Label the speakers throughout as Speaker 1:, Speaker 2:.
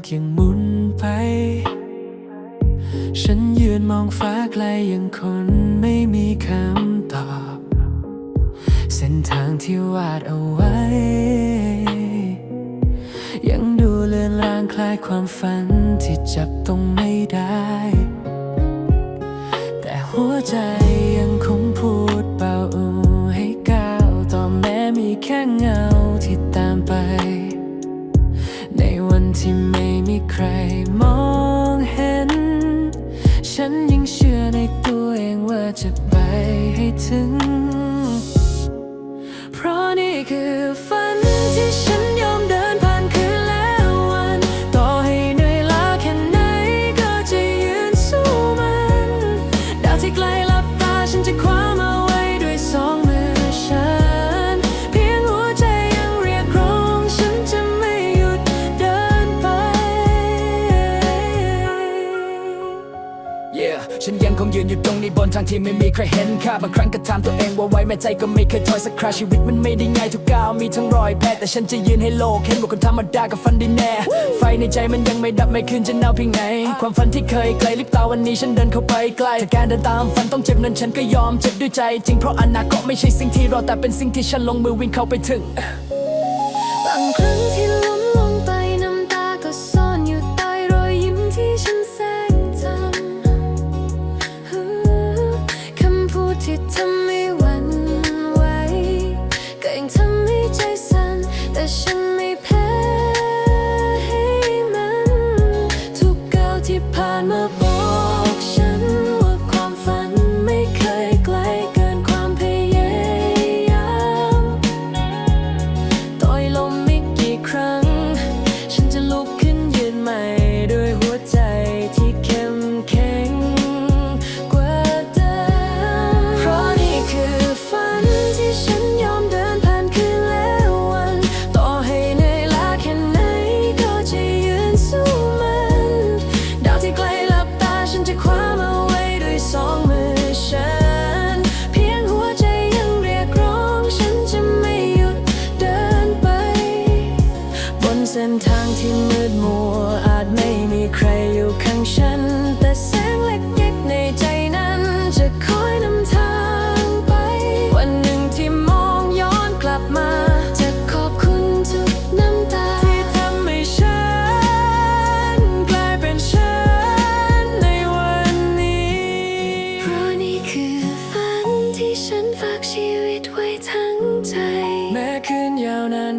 Speaker 1: กยังหมุนไป ฉันยืนมองฟ้าไกลยังคนไม่มีคำตอบ เส้นทางที่วาดเอาไว้ ยังดูเลือนลางคล้ายความฝันที่จับต้องไม่ได้ แต่หัวใจยังคงพูดเบาให้ก้าวต่อแม้มีแค่เงาที่ตามไป ฉันยังเชื่อในตัวเองว่าจะไปให้ถึง เพราะนี่คือ ฉันยัง
Speaker 2: คงยืนอยู่ตรงนี้บนทางที่ไม่มีใครเห็นค่าบางครั้งก็ถามตัวเองว่าไว้แม้ใจก็ไม่เคยถอยสักคราชีวิตมันไม่ได้ง่ายทุกก้าวมีทั้งรอยแผลแต่ฉันจะยืนให้โลกเห็นว่าคนธรรมดากับฟันได้แน่ ไฟในใจมันยังไม่ดับไม่คืนจะหนาวเพียงไหน ความฝันที่เคยไกลลิบตาวันนี้ฉันเดินเข้าไปใกล้ถ้าการเดินตามฝันต้องเจ็บนั้นฉันก็ยอมเจ็บด้วยใจ จริงเพราะอนาคตไม่ใช่สิ่งที่รอแต่เป็นสิ่งที่ฉันลงมือวิ่งเข้าไปถึง
Speaker 3: บางครั้งที่ ผ่า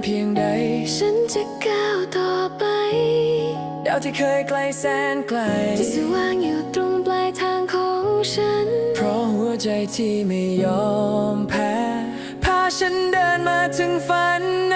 Speaker 3: เพียงใด ฉันจะก้าวต่อไป ดาวที่เคยไกลแสนไกลจะสว่างอยู่ตรงปลายทางของฉัน เพราะหัวใจที่ไม่ยอมแพ้ พาฉัน
Speaker 1: เดิ
Speaker 3: นมาถึงฝัน